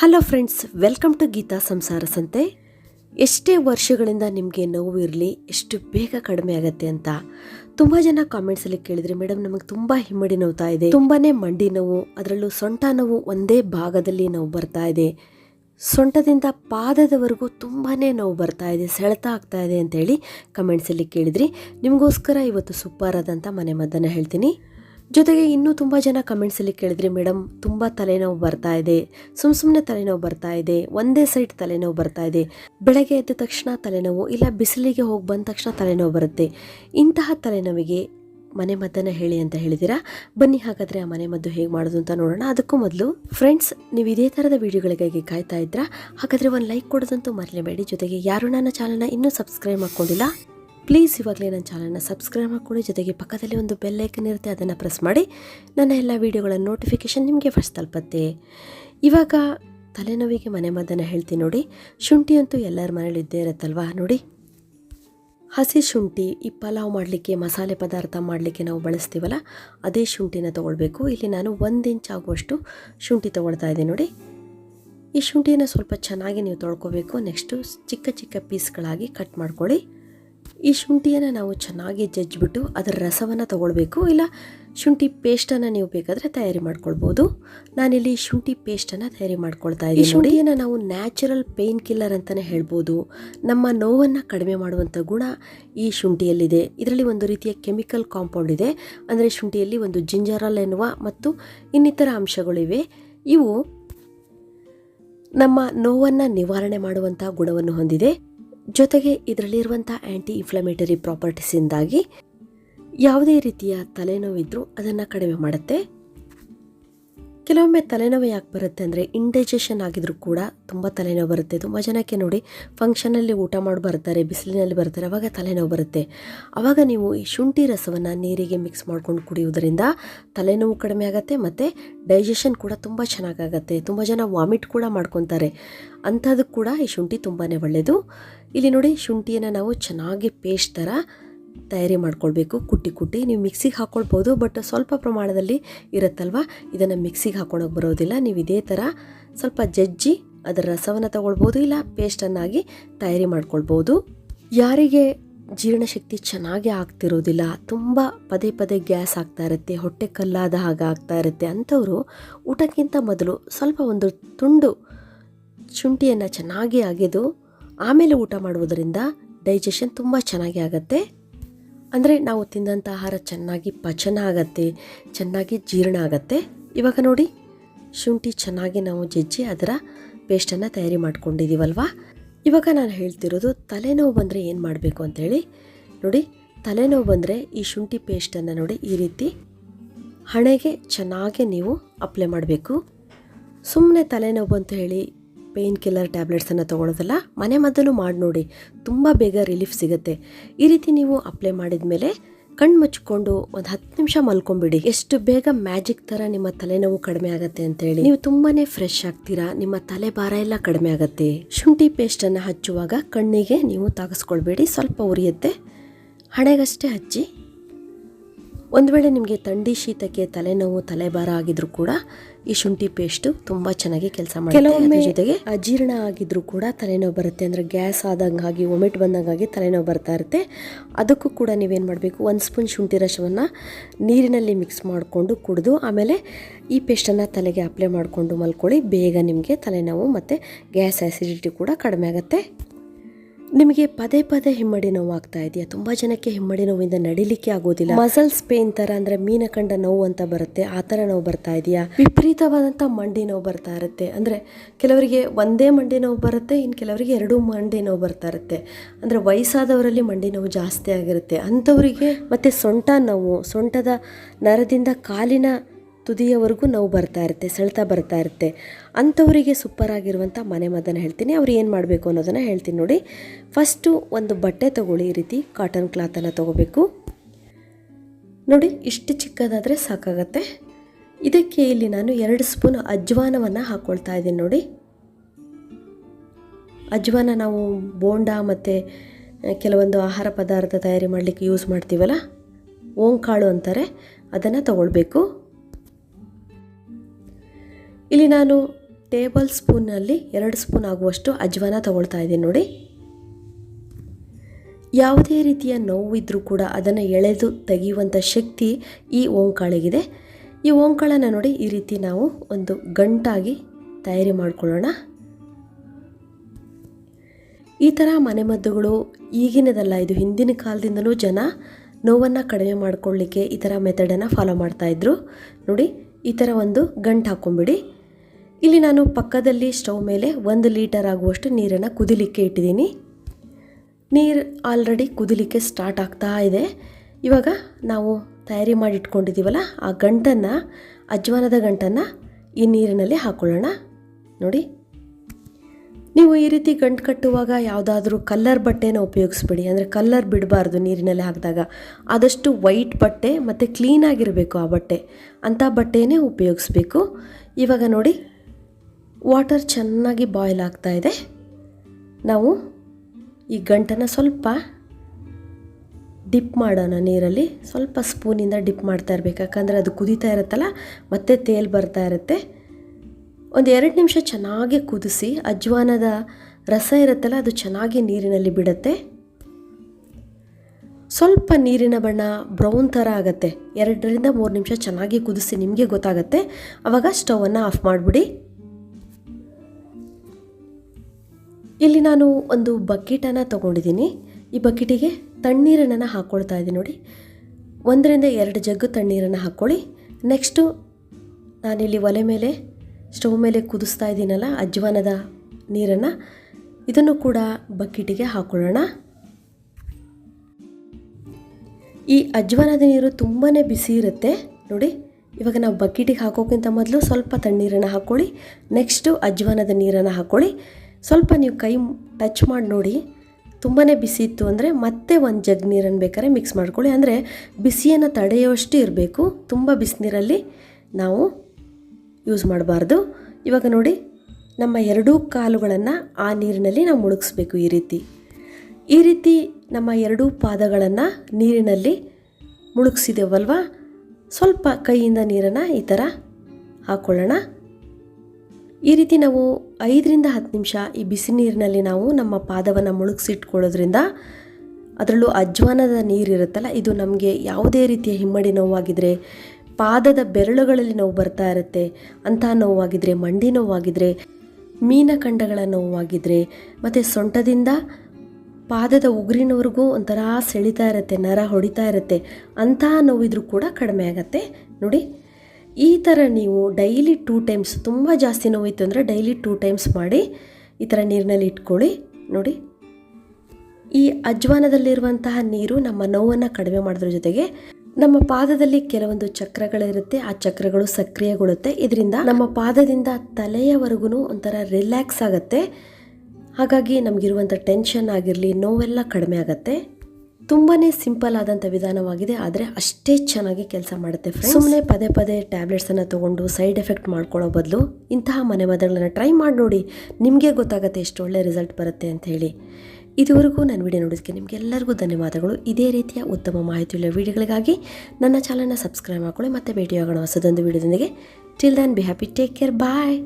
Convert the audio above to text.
Hello friends, welcome to Geetha Samsara Santhe. ಎಷ್ಟೇ ವರ್ಷಗಳಿಂದ ನಿಮಗೆ ನೋವು ಇರಲಿ, ಎಷ್ಟು ಬೇಗ ಕಡಿಮೆ ಆಗತ್ತೆ ಅಂತ ತುಂಬ ಜನ ಕಾಮೆಂಟ್ಸಲ್ಲಿ ಕೇಳಿದ್ರೆ ಮೇಡಮ್ ನಮಗೆ ತುಂಬ ಹಿಮ್ಮಡಿ ನೋವ್ತಾ ಇದೆ ತುಂಬಾನೇ ಮಂಡಿ ನೋವು, ಅದರಲ್ಲೂ ಸೊಂಟ ನೋವು ಒಂದೇ ಭಾಗದಲ್ಲಿ ನೋವು ಬರ್ತಾ ಇದೆ. ಸೊಂಟದಿಂದ ಪಾದದವರೆಗೂ ತುಂಬಾ ನೋವು ಬರ್ತಾ ಇದೆ, ಸೆಳೆತ ಆಗ್ತಾ ಇದೆ ಅಂತೇಳಿ ಕಮೆಂಟ್ಸಲ್ಲಿ ಕೇಳಿದ್ರಿ. ನಿಮಗೋಸ್ಕರ ಇವತ್ತು ಸೂಪರ್ ಆದಂಥ ಮನೆ ಮದ್ದನ್ನು ಹೇಳ್ತೀನಿ. ಜೊತೆಗೆ ಇನ್ನೂ ತುಂಬ ಜನ ಕಮೆಂಟ್ಸಲ್ಲಿ ಕೇಳಿದ್ರಿ ಮೇಡಮ್ ತುಂಬ ತಲೆನೋವು ಬರ್ತಾ ಇದೆ. ಸುಮ್ಮ ಸುಮ್ಮನೆ ತಲೆನೋವು ಬರ್ತಾ ಇದೆ. ಒಂದೇ ಸೈಡ್ ತಲೆನೋವು ಬರ್ತಾ ಇದೆ. ಬೆಳಗ್ಗೆ ಎದ್ದ ತಕ್ಷಣ ತಲೆನೋವು, ಇಲ್ಲ ಬಿಸಿಲಿಗೆ ಹೋಗಿ ಬಂದ ತಕ್ಷಣ ತಲೆನೋವು ಬರುತ್ತೆ. ಇಂತಹ ತಲೆನೋವಿಗೆ ಮನೆ ಮದ್ದನ್ನು ಹೇಳಿ ಅಂತ ಹೇಳಿದ್ದೀರಾ? ಬನ್ನಿ, ಹಾಗಾದರೆ ಆ ಮನೆ ಮದ್ದು ಹೇಗೆ ಮಾಡೋದು ಅಂತ ನೋಡೋಣ. ಅದಕ್ಕೂ ಮೊದಲು ಫ್ರೆಂಡ್ಸ್ ನೀವು ಇದೇ ಥರದ ವೀಡಿಯೋಗಳಿಗಾಗಿ ಕಾಯ್ತಾ ಇದ್ರಾ ಹಾಗಾದರೆ ಒಂದು ಲೈಕ್ ಕೊಡೋದಂತೂ ಮರಲೇಬೇಡಿ. ಜೊತೆಗೆ ಯಾರು ನನ್ನ ಚಾನಲ್ನ ಇನ್ನೂ ಸಬ್ಸ್ಕ್ರೈಬ್ ಮಾಡ್ಕೊಂಡಿಲ್ಲ ಪ್ಲೀಸ್ ಇವಾಗಲೇ ನನ್ನ ಚಾನಲ್ನ ಸಬ್ಸ್ಕ್ರೈಬ್ ಮಾಡಿಕೊಡಿ ಜೊತೆಗೆ ಪಕ್ಕದಲ್ಲಿ ಒಂದು ಬೆಲ್ ಐಕನ್ ಇರುತ್ತೆ, ಅದನ್ನು ಪ್ರೆಸ್ ಮಾಡಿ. ನನ್ನ ಎಲ್ಲ ವೀಡಿಯೋಗಳ ನೋಟಿಫಿಕೇಷನ್ ನಿಮಗೆ ಫಸ್ಟ್ ತಲುಪತ್ತೆ. ಇವಾಗ ತಲೆನೋವಿಗೆ ಮನೆ ಮದ್ದನ್ನು ಹೇಳ್ತೀನಿ ನೋಡಿ. ಶುಂಠಿ ಅಂತೂ ಎಲ್ಲರ ಮನೇಲಿ ಇದ್ದೇ ಇರುತ್ತಲ್ವಾ ನೋಡಿ. ಹಸಿ ಶುಂಠಿ, ಈ ಪಲಾವ್ ಮಾಡಲಿಕ್ಕೆ, ಮಸಾಲೆ ಪದಾರ್ಥ ಮಾಡಲಿಕ್ಕೆ ನಾವು ಬಳಸ್ತೀವಲ್ಲ, ಅದೇ ಶುಂಠಿನ ತೊಗೊಳ್ಬೇಕು. ಇಲ್ಲಿ ನಾನು ಒಂದು ಇಂಚ್ ಆಗುವಷ್ಟು ಶುಂಠಿ ತೊಗೊಳ್ತಾ ಇದ್ದೀನಿ ನೋಡಿ. ಈ ಶುಂಠಿಯನ್ನು ಸ್ವಲ್ಪ ಚೆನ್ನಾಗಿ ನೀವು ತೊಳ್ಕೊಬೇಕು. ನೆಕ್ಸ್ಟು ಚಿಕ್ಕ ಚಿಕ್ಕ ಪೀಸ್ಗಳಾಗಿ ಕಟ್ ಮಾಡ್ಕೊಳ್ಳಿ. ಈ ಶುಂಠಿಯನ್ನು ನಾವು ಚೆನ್ನಾಗಿ ಜಜ್ಜಿಬಿಟ್ಟು ಅದರ ರಸವನ್ನು ತಗೊಳ್ಬೇಕು. ಇಲ್ಲ ಶುಂಠಿ ಪೇಸ್ಟನ್ನು ನೀವು ಬೇಕಾದರೆ ತಯಾರಿ ಮಾಡ್ಕೊಳ್ಬೋದು. ನಾನಿಲ್ಲಿ ಶುಂಠಿ ಪೇಸ್ಟನ್ನು ತಯಾರಿ ಮಾಡ್ಕೊಳ್ತಾ ಇದ್ದೀನಿ ಶುಂಠಿಯನ್ನು ನಾವು ನ್ಯಾಚುರಲ್ ಪೇಯ್ನ್ ಕಿಲ್ಲರ್ ಅಂತಲೇ ಹೇಳ್ಬೋದು. ನಮ್ಮ ನೋವನ್ನು ಕಡಿಮೆ ಮಾಡುವಂಥ ಗುಣ ಈ ಶುಂಠಿಯಲ್ಲಿದೆ. ಇದರಲ್ಲಿ ಒಂದು ರೀತಿಯ ಕೆಮಿಕಲ್ ಕಾಂಪೌಂಡ್ ಇದೆ. ಅಂದರೆ ಶುಂಠಿಯಲ್ಲಿ ಒಂದು ಜಿಂಜರಲ್ ಎನ್ನುವ ಮತ್ತು ಇನ್ನಿತರ ಅಂಶಗಳಿವೆ. ಇವು ನಮ್ಮ ನೋವನ್ನು ನಿವಾರಣೆ ಮಾಡುವಂಥ ಗುಣವನ್ನು ಹೊಂದಿದೆ. ಜೊತೆಗೆ ಇದರಲ್ಲಿರುವಂಥ ಆ್ಯಂಟಿ ಇನ್ಫ್ಲಮೇಟರಿ ಪ್ರಾಪರ್ಟೀಸಿಂದಾಗಿ ಯಾವುದೇ ರೀತಿಯ ತಲೆನೋವಿದ್ರೂ ಅದನ್ನು ಕಡಿಮೆ ಮಾಡುತ್ತೆ. ಕೆಲವೊಮ್ಮೆ ತಲೆನೋವು ಯಾಕೆ ಬರುತ್ತೆ ಅಂದರೆ ಇಂಡೈಜೆಷನ್ ಆಗಿದ್ರೂ ಕೂಡ ತುಂಬ ತಲೆನೋವು ಬರುತ್ತೆ. ತುಂಬ ಜನಕ್ಕೆ ನೋಡಿ ಫಂಕ್ಷನಲ್ಲಿ ಊಟ ಮಾಡಿ ಬರ್ತಾರೆ, ಬಿಸಿಲಿನಲ್ಲಿ ಬರ್ತಾರೆ, ಅವಾಗ ತಲೆನೋವು ಬರುತ್ತೆ. ಆವಾಗ ನೀವು ಈ ಶುಂಠಿ ರಸವನ್ನು ನೀರಿಗೆ ಮಿಕ್ಸ್ ಮಾಡ್ಕೊಂಡು ಕುಡಿಯೋದ್ರಿಂದ ತಲೆನೋವು ಕಡಿಮೆ ಆಗುತ್ತೆ ಮತ್ತು ಡೈಜೆಷನ್ ಕೂಡ ತುಂಬ ಚೆನ್ನಾಗಾಗತ್ತೆ ತುಂಬ ಜನ ವಾಮಿಟ್ ಕೂಡ ಮಾಡ್ಕೊತಾರೆ. ಅಂಥದಕ್ಕೆ ಕೂಡ ಈ ಶುಂಠಿ ತುಂಬಾ ಒಳ್ಳೆಯದು ಇಲ್ಲಿ ನೋಡಿ ಶುಂಠಿಯನ್ನು ನಾವು ಚೆನ್ನಾಗಿ ಪೇಸ್ಟ್ ಥರ ತಯಾರಿ ಮಾಡ್ಕೊಳ್ಬೇಕು. ಕುಟ್ಟಿ ಕುಟ್ಟಿ ನೀವು ಮಿಕ್ಸಿಗೆ ಹಾಕ್ಕೊಳ್ಬೋದು ಬಟ್ ಸ್ವಲ್ಪ ಪ್ರಮಾಣದಲ್ಲಿ ಇರುತ್ತಲ್ವ? ಇದನ್ನು ಮಿಕ್ಸಿಗೆ ಹಾಕ್ಕೊಳಕ್ಕೆ ಬರೋದಿಲ್ಲ. ನೀವು ಇದೇ ಥರ ಸ್ವಲ್ಪ ಜಜ್ಜಿ ಅದರ ರಸವನ್ನು ತಗೊಳ್ಬೋದು, ಇಲ್ಲ ಪೇಸ್ಟನ್ನಾಗಿ ತಯಾರಿ ಮಾಡ್ಕೊಳ್ಬೋದು. ಯಾರಿಗೆ ಜೀರ್ಣಶಕ್ತಿ ಚೆನ್ನಾಗಿ ಆಗ್ತಿರೋದಿಲ್ಲ, ತುಂಬ ಪದೇ ಪದೇ ಗ್ಯಾಸ್ ಆಗ್ತಾ ಇರುತ್ತೆ, ಹೊಟ್ಟೆ ಕಲ್ಲಾದ ಹಾಗೆ ಆಗ್ತಾ ಇರುತ್ತೆ ಅಂಥವರು ಊಟಕ್ಕಿಂತ ಮೊದಲು ಸ್ವಲ್ಪ ಒಂದು ತುಂಡು ಶುಂಠಿಯನ್ನು ಚೆನ್ನಾಗಿ ಅಗೆದು ಆಮೇಲೆ ಊಟ ಮಾಡುವುದರಿಂದ ಡೈಜೆಷನ್ ತುಂಬ ಚೆನ್ನಾಗಿ ಆಗುತ್ತೆ. ಅಂದರೆ ನಾವು ತಿಂದಂಥ ಆಹಾರ ಚೆನ್ನಾಗಿ ಪಚನ ಆಗತ್ತೆ, ಚೆನ್ನಾಗಿ ಜೀರ್ಣ ಆಗತ್ತೆ. ಇವಾಗ ನೋಡಿ, ಶುಂಠಿ ಚೆನ್ನಾಗಿ ನಾವು ಜಜ್ಜಿ ಅದರ ಪೇಸ್ಟನ್ನು ತಯಾರಿ ಮಾಡ್ಕೊಂಡಿದ್ದೀವಲ್ವಾ ಇವಾಗ ನಾನು ಹೇಳ್ತಿರೋದು ತಲೆನೋವು ಬಂದರೆ ಏನು ಮಾಡಬೇಕು ಅಂತೇಳಿ. ನೋಡಿ, ತಲೆನೋವು ಬಂದರೆ ಈ ಶುಂಠಿ ಪೇಸ್ಟನ್ನು ನೋಡಿ ಈ ರೀತಿ ಹಣೆಗೆ ಚೆನ್ನಾಗಿ ನೀವು ಅಪ್ಲೈ ಮಾಡಬೇಕು. ಸುಮ್ಮನೆ ತಲೆನೋವು ಅಂತ ಹೇಳಿ ಪೇಯ್ನ್ ಕಿಲ್ಲರ್ ಟ್ಯಾಬ್ಲೆಟ್ಸನ್ನು ತೊಗೊಳೋದಲ್ಲ ಮನೆ ಮದ್ದನ್ನು ಮಾಡಿ ನೋಡಿ, ತುಂಬ ಬೇಗ ರಿಲೀಫ್ ಸಿಗುತ್ತೆ. ಈ ರೀತಿ ನೀವು ಅಪ್ಲೈ ಮಾಡಿದ ಮೇಲೆ ಕಣ್ಣು ಮುಚ್ಕೊಂಡು ಒಂದು ಹತ್ತು ನಿಮಿಷ ಮಲ್ಕೊಂಬಿಡಿ. ಎಷ್ಟು ಬೇಗ ಮ್ಯಾಜಿಕ್ ಥರ ನಿಮ್ಮ ತಲೆನೋವು ಕಡಿಮೆ ಆಗುತ್ತೆ ಅಂತ ಹೇಳಿ. ನೀವು ತುಂಬಾ ಫ್ರೆಶ್ ಆಗ್ತೀರಾ, ನಿಮ್ಮ ತಲೆ ಭಾರ ಎಲ್ಲ ಕಡಿಮೆ ಆಗುತ್ತೆ. ಶುಂಠಿ ಪೇಸ್ಟನ್ನು ಹಚ್ಚುವಾಗ ಕಣ್ಣಿಗೆ ನೀವು ತಾಗಿಸ್ಕೊಳ್ಬೇಡಿ, ಸ್ವಲ್ಪ ಉರಿಯುತ್ತೆ. ಹಣೆಗಷ್ಟೇ ಹಚ್ಚಿ. ಒಂದು ವೇಳೆ ನಿಮಗೆ ಥಂಡಿ ಶೀತಕ್ಕೆ ತಲೆನೋವು ತಲೆಭಾರ ಆಗಿದ್ರು ಕೂಡ ಈ ಶುಂಠಿ ಪೇಸ್ಟು ತುಂಬ ಚೆನ್ನಾಗಿ ಕೆಲಸ ಮಾಡುತ್ತೆ. ಕೆಲವೊಮ್ಮೆ ಜೊತೆಗೆ ಅಜೀರ್ಣ ಆಗಿದ್ರು ಕೂಡ ತಲೆನೋವು ಬರುತ್ತೆ. ಅಂದರೆ ಗ್ಯಾಸ್ ಆದಂಗಾಗಿ ಒಮೆಟ್ ಬಂದಂಗಾಗಿ ತಲೆನೋವು ಬರ್ತಾ ಇರುತ್ತೆ. ಅದಕ್ಕೂ ಕೂಡ ನೀವೇನು ಮಾಡಬೇಕು? ಒಂದು ಸ್ಪೂನ್ ಶುಂಠಿ ರಸವನ್ನು ನೀರಿನಲ್ಲಿ ಮಿಕ್ಸ್ ಮಾಡಿಕೊಂಡು ಕುಡಿದು ಆಮೇಲೆ ಈ ಪೇಸ್ಟನ್ನು ತಲೆಗೆ ಅಪ್ಲೈ ಮಾಡಿಕೊಂಡು ಮಲ್ಕೊಳ್ಳಿ. ಬೇಗ ನಿಮಗೆ ತಲೆನೋವು ಮತ್ತು ಗ್ಯಾಸ್ ಆ್ಯಸಿಡಿಟಿ ಕೂಡ ಕಡಿಮೆ ಆಗುತ್ತೆ. ನಿಮಗೆ ಪದೇ ಪದೇ ಹಿಮ್ಮಡಿ ನೋವು ಆಗ್ತಾ ಇದೆಯಾ? ತುಂಬ ಜನಕ್ಕೆ ಹಿಮ್ಮಡಿ ನೋವಿಂದ ನಡಿಲಿಕ್ಕೆ ಆಗೋದಿಲ್ಲ. ಮಸಲ್ಸ್ ಪೇನ್ ತರ ಅಂದ್ರೆ ಮೀನ ಕಂಡ ನೋವು ಅಂತ ಬರುತ್ತೆ. ಆ ಥರ ನೋವು ಬರ್ತಾ ಇದೆಯಾ? ವಿಪರೀತವಾದಂಥ ಮಂಡಿ ನೋವು ಬರ್ತಾ ಇರುತ್ತೆ. ಅಂದರೆ ಕೆಲವರಿಗೆ ಒಂದೇ ಮಂಡಿ ನೋವು ಬರುತ್ತೆ ಇನ್ನು ಕೆಲವರಿಗೆ ಎರಡು ಮಂಡಿ ನೋವು ಬರ್ತಾ ಇರುತ್ತೆ. ಅಂದರೆ ವಯಸ್ಸಾದವರಲ್ಲಿ ಮಂಡಿ ನೋವು ಜಾಸ್ತಿ ಆಗಿರುತ್ತೆ. ಅಂಥವರಿಗೆ ಮತ್ತೆ ಸೊಂಟ ನೋವು, ಸೊಂಟದ ನರದಿಂದ ಕಾಲಿನ ತುದಿಯವರೆಗೂ ನೋವು ಬರ್ತಾ ಇರುತ್ತೆ, ಸೆಳೆತ ಬರ್ತಾ ಇರುತ್ತೆ. ಅಂಥವರಿಗೆ ಸೂಪರ್ ಆಗಿರುವಂಥ ಮನೆ ಮದ್ದನ್ನು ಹೇಳ್ತೀನಿ. ಅವ್ರು ಏನು ಮಾಡಬೇಕು ಅನ್ನೋದನ್ನು ಹೇಳ್ತೀನಿ ನೋಡಿ. ಫಸ್ಟು ಒಂದು ಬಟ್ಟೆ ತೊಗೊಳ್ಳಿ ಈ ರೀತಿ ಕಾಟನ್ ಕ್ಲಾತನ್ನು ತೊಗೋಬೇಕು. ನೋಡಿ, ಇಷ್ಟು ಚಿಕ್ಕದಾದರೆ ಸಾಕಾಗತ್ತೆ. ಇದಕ್ಕೆ ಇಲ್ಲಿ ನಾನು ಎರಡು ಸ್ಪೂನ್ ಅಜ್ವಾನವನ್ನು ಹಾಕ್ಕೊಳ್ತಾ ಇದ್ದೀನಿ ನೋಡಿ. ಅಜ್ವಾನ ನಾವು ಬೋಂಡ ಮತ್ತು ಕೆಲವೊಂದು ಆಹಾರ ಪದಾರ್ಥ ತಯಾರಿ ಮಾಡಲಿಕ್ಕೆ ಯೂಸ್ ಮಾಡ್ತೀವಲ್ಲ? ಓಂಕಾಳು ಅಂತಾರೆ. ಅದನ್ನು ತಗೊಳ್ಬೇಕು. ಇಲ್ಲಿ ನಾನು ಟೇಬಲ್ ಸ್ಪೂನಲ್ಲಿ ಎರಡು ಸ್ಪೂನ್ ಆಗುವಷ್ಟು ಅಜ್ವಾನ ತಗೊಳ್ತಾ ಇದ್ದೀನಿ ನೋಡಿ. ಯಾವುದೇ ರೀತಿಯ ನೋವಿದ್ರೂ ಕೂಡ ಅದನ್ನು ಎಳೆದು ತೆಗೆಯುವಂಥ ಶಕ್ತಿ ಈ ಓಂಕಾಳಿಗಿದೆ. ಈ ಓಂಕಾಳನ್ನು ನೋಡಿ ಈ ರೀತಿ ನಾವು ಒಂದು ಗಂಟಾಗಿ ತಯಾರಿ ಮಾಡ್ಕೊಳ್ಳೋಣ. ಈ ಥರ ಮನೆಮದ್ದುಗಳು ಈಗಿನದಲ್ಲ, ಇದು ಹಿಂದಿನ ಕಾಲದಿಂದಲೂ ಜನ ನೋವನ್ನು ಕಡಿಮೆ ಮಾಡಿಕೊಳ್ಳಿಕ್ಕೆ ಈ ಥರ ಮೆಥಡನ್ನು ಫಾಲೋ ಮಾಡ್ತಾಯಿದ್ರು ನೋಡಿ, ಈ ಥರ ಒಂದು ಗಂಟು ಹಾಕ್ಕೊಂಬಿಡಿ. ಇಲ್ಲಿ ನಾನು ಪಕ್ಕದಲ್ಲಿ ಸ್ಟವ್ ಮೇಲೆ ಒಂದು ಲೀಟರ್ ಆಗುವಷ್ಟು ನೀರನ್ನು ಕುದಿಲಿಕ್ಕೆ ಇಟ್ಟಿದ್ದೀನಿ. ನೀರು ಆಲ್ರೆಡಿ ಕುದಿಲಿಕ್ಕೆ ಸ್ಟಾರ್ಟ್ ಆಗ್ತಾ ಇದೆ. ಇವಾಗ ನಾವು ತಯಾರಿ ಮಾಡಿ ಇಟ್ಕೊಂಡಿದ್ದೀವಲ್ಲ ಆ ಗಂಟನ್ನು, ಅಜ್ವಾನದ ಗಂಟನ್ನು ಈ ನೀರಿನಲ್ಲಿ ಹಾಕ್ಕೊಳ್ಳೋಣ ನೋಡಿ. ನೀವು ಈ ರೀತಿ ಗಂಟು ಕಟ್ಟುವಾಗ ಯಾವುದಾದ್ರೂ ಕಲ್ಲರ್ ಬಟ್ಟೆನ ಉಪಯೋಗಿಸ್ಬಿಡಿ. ಅಂದರೆ ಕಲ್ಲರ್ ಬಿಡಬಾರ್ದು ನೀರಿನಲ್ಲಿ ಹಾಕಿದಾಗ. ಆದಷ್ಟು ವೈಟ್ ಬಟ್ಟೆ ಮತ್ತು ಕ್ಲೀನಾಗಿರಬೇಕು ಆ ಬಟ್ಟೆ. ಅಂಥ ಬಟ್ಟೆನೇ ಉಪಯೋಗಿಸ್ಬೇಕು. ಇವಾಗ ನೋಡಿ ವಾಟರ್ ಚೆನ್ನಾಗಿ ಬಾಯ್ಲ್ ಆಗ್ತಾ ಇದೆ. ನಾವು ಈ ಗಂಟನ್ನು ಸ್ವಲ್ಪ ಡಿಪ್ ಮಾಡೋಣ ನೀರಲ್ಲಿ. ಸ್ವಲ್ಪ ಸ್ಪೂನಿಂದ ಡಿಪ್ ಮಾಡ್ತಾ ಇರಬೇಕು. ಯಾಕಂದರೆ ಅದು ಕುದೀತಾ ಇರುತ್ತಲ್ಲ, ಮತ್ತೆ ತೇಲ್ ಬರ್ತಾ ಇರುತ್ತೆ. ಒಂದು ಎರಡು ನಿಮಿಷ ಚೆನ್ನಾಗಿ ಕುದಿಸಿ, ಅಜ್ವಾನದ ರಸ ಇರುತ್ತಲ್ಲ, ಅದು ಚೆನ್ನಾಗಿ ನೀರಿನಲ್ಲಿ ಬಿಡುತ್ತೆ. ಸ್ವಲ್ಪ ನೀರಿನ ಬಣ್ಣ ಬ್ರೌನ್ ಥರ ಆಗುತ್ತೆ. ಎರಡರಿಂದ ಮೂರು ನಿಮಿಷ ಚೆನ್ನಾಗಿ ಕುದಿಸಿ, ನಿಮಗೆ ಗೊತ್ತಾಗುತ್ತೆ. ಆವಾಗ ಸ್ಟವನ್ನು ಆಫ್ ಮಾಡಿಬಿಡಿ. ಇಲ್ಲಿ ನಾನು ಒಂದು ಬಕೆಟನ್ನು ತೊಗೊಂಡಿದ್ದೀನಿ. ಈ ಬಕೆಟಿಗೆ ತಣ್ಣೀರನ್ನು ಹಾಕ್ಕೊಳ್ತಾ ಇದ್ದೀನಿ ನೋಡಿ. ಒಂದರಿಂದ ಎರಡು ಜಗ್ಗು ತಣ್ಣೀರನ್ನು ಹಾಕ್ಕೊಳ್ಳಿ. ನೆಕ್ಸ್ಟು ನಾನಿಲ್ಲಿ ಒಲೆ ಮೇಲೆ, ಸ್ಟವ್ ಮೇಲೆ ಕುದಿಸ್ತಾ ಇದ್ದೀನಲ್ಲ, ಅಜ್ವಾನದ ನೀರನ್ನು, ಇದನ್ನು ಕೂಡ ಬಕೆಟಿಗೆ ಹಾಕ್ಕೊಳ್ಳೋಣ ಈ ಅಜ್ವಾನದ ನೀರು ತುಂಬಾ ಬಿಸಿ ಇರುತ್ತೆ ನೋಡಿ. ಇವಾಗ ನಾವು ಬಕೆಟಿಗೆ ಹಾಕೋಕ್ಕಿಂತ ಮೊದಲು ಸ್ವಲ್ಪ ತಣ್ಣೀರನ್ನು ಹಾಕ್ಕೊಳ್ಳಿ. ನೆಕ್ಸ್ಟು ಅಜ್ವಾನದ ನೀರನ್ನು ಹಾಕ್ಕೊಳ್ಳಿ. ಸ್ವಲ್ಪ ನೀವು ಕೈ ಟಚ್ ಮಾಡಿ ನೋಡಿ. ತುಂಬಾ ಬಿಸಿ ಇತ್ತು ಅಂದರೆ ಮತ್ತೆ ಒಂದು ಜಗ್ ನೀರನ್ನು ಬೇಕಾದ್ರೆ ಮಿಕ್ಸ್ ಮಾಡ್ಕೊಳ್ಳಿ. ಅಂದರೆ ಬಿಸಿಯನ್ನು ತಡೆಯುವಷ್ಟು ಇರಬೇಕು. ತುಂಬ ಬಿಸಿನೀರಲ್ಲಿ ನಾವು ಯೂಸ್ ಮಾಡಬಾರ್ದು. ಇವಾಗ ನೋಡಿ, ನಮ್ಮ ಎರಡೂ ಕಾಲುಗಳನ್ನು ಆ ನೀರಿನಲ್ಲಿ ನಾವು ಮುಳುಗಿಸ್ಬೇಕು ಈ ರೀತಿ. ಈ ರೀತಿ ನಮ್ಮ ಎರಡೂ ಪಾದಗಳನ್ನು ನೀರಿನಲ್ಲಿ ಮುಳುಗಿಸಿದೆವಲ್ವ? ಸ್ವಲ್ಪ ಕೈಯಿಂದ ನೀರನ್ನು ಈ ಥರ ಹಾಕ್ಕೊಳ್ಳೋಣ ಈ ರೀತಿ ನಾವು ಐದರಿಂದ ಹತ್ತು ನಿಮಿಷ ಈ ಬಿಸಿ ನೀರಿನಲ್ಲಿ ನಾವು ನಮ್ಮ ಪಾದವನ್ನು ಮುಳುಗಿಸಿಟ್ಕೊಳ್ಳೋದ್ರಿಂದ ಅದರಲ್ಲೂ ಅಜ್ವಾನದ ನೀರಿರುತ್ತಲ್ಲ ಇದು ನಮಗೆ ಯಾವುದೇ ರೀತಿಯ ಹಿಮ್ಮಡಿ ನೋವಾಗಿದ್ದರೆ ಪಾದದ ಬೆರಳುಗಳಲ್ಲಿ ನೋವು ಬರ್ತಾ ಇರುತ್ತೆ ಅಂಥ ನೋವಾಗಿದ್ದರೆ ಮಂಡಿ ನೋವಾಗಿದ್ದರೆ ಮೀನಖಂಡಗಳ ನೋವಾಗಿದ್ದರೆ ಮತ್ತು ಸೊಂಟದಿಂದ ಪಾದದ ಉಗುರಿನವರೆಗೂ ಒಂಥರ ಸೆಳಿತಾ ಇರುತ್ತೆ, ನರ ಹೊಡಿತಾ ಇರುತ್ತೆ, ಅಂತಹ ನೋವಿದ್ರೂ ಕೂಡ ಕಡಿಮೆ ಆಗತ್ತೆ. ನೋಡಿ ಈ ಥರ ನೀವು ಡೈಲಿ ಟೂ ಟೈಮ್ಸ್ ತುಂಬ ಜಾಸ್ತಿ ನೋವಿತ್ತು ಅಂದರೆ ಡೈಲಿ ಟೂ ಟೈಮ್ಸ್ ಮಾಡಿ ಈ ಥರ ನೀರಿನಲ್ಲಿ ಇಟ್ಕೊಳ್ಳಿ. ನೋಡಿ. ಈ ಅಜ್ವಾನದಲ್ಲಿರುವಂತಹ ನೀರು ನಮ್ಮ ನೋವನ್ನು ಕಡಿಮೆ ಮಾಡೋದ್ರ ಜೊತೆಗೆ ನಮ್ಮ ಪಾದದಲ್ಲಿ ಕೆಲವೊಂದು ಚಕ್ರಗಳಿರುತ್ತೆ, ಆ ಚಕ್ರಗಳು ಸಕ್ರಿಯಗೊಳ್ಳುತ್ತೆ. ಇದರಿಂದ ನಮ್ಮ ಪಾದದಿಂದ ತಲೆಯವರೆಗೂ ಒಂಥರ ರಿಲ್ಯಾಕ್ಸ್ ಆಗುತ್ತೆ. ಹಾಗಾಗಿ ನಮಗಿರುವಂಥ ಟೆನ್ಷನ್ ಆಗಿರಲಿ, ನೋವೆಲ್ಲ ಕಡಿಮೆ ಆಗುತ್ತೆ. ತುಂಬಾ ಸಿಂಪಲ್ ಆದಂಥ ವಿಧಾನವಾಗಿದೆ, ಆದರೆ ಅಷ್ಟೇ ಚೆನ್ನಾಗಿ ಕೆಲಸ ಮಾಡುತ್ತೆ ಸುಮ್ಮನೆ ಪದೇ ಪದೇ ಟ್ಯಾಬ್ಲೆಟ್ಸನ್ನು ತೊಗೊಂಡು ಸೈಡ್ ಎಫೆಕ್ಟ್ ಮಾಡ್ಕೊಳ್ಳೋ ಬದಲು ಇಂತಹ ಮನೆಮದ್ದುಗಳನ್ನು ಟ್ರೈ ಮಾಡಿ ನೋಡಿ, ನಿಮಗೆ ಗೊತ್ತಾಗುತ್ತೆ ಎಷ್ಟು ಒಳ್ಳೆ ರಿಸಲ್ಟ್ ಬರುತ್ತೆ ಅಂತ ಹೇಳಿ. ಇದುವರೆಗೂ ನಾನು ವಿಡಿಯೋ ನೋಡೋದಕ್ಕೆ ನಿಮಗೆಲ್ಲರಿಗೂ ಧನ್ಯವಾದಗಳು. ಇದೇ ರೀತಿಯ ಉತ್ತಮ ಮಾಹಿತಿಯುಳ್ಳ ವಿಡಿಯೋಗಳಿಗಾಗಿ ನನ್ನ ಚಾನಲ್ನ ಸಬ್ಸ್ಕ್ರೈಬ್ ಮಾಡ್ಕೊಳ್ಳಿ, ಮತ್ತೆ ಭೇಟಿಯಾಗೋಣ ಹೊಸದೊಂದು ವಿಡಿಯೋದೊಂದಿಗೆ till then be happy take care bye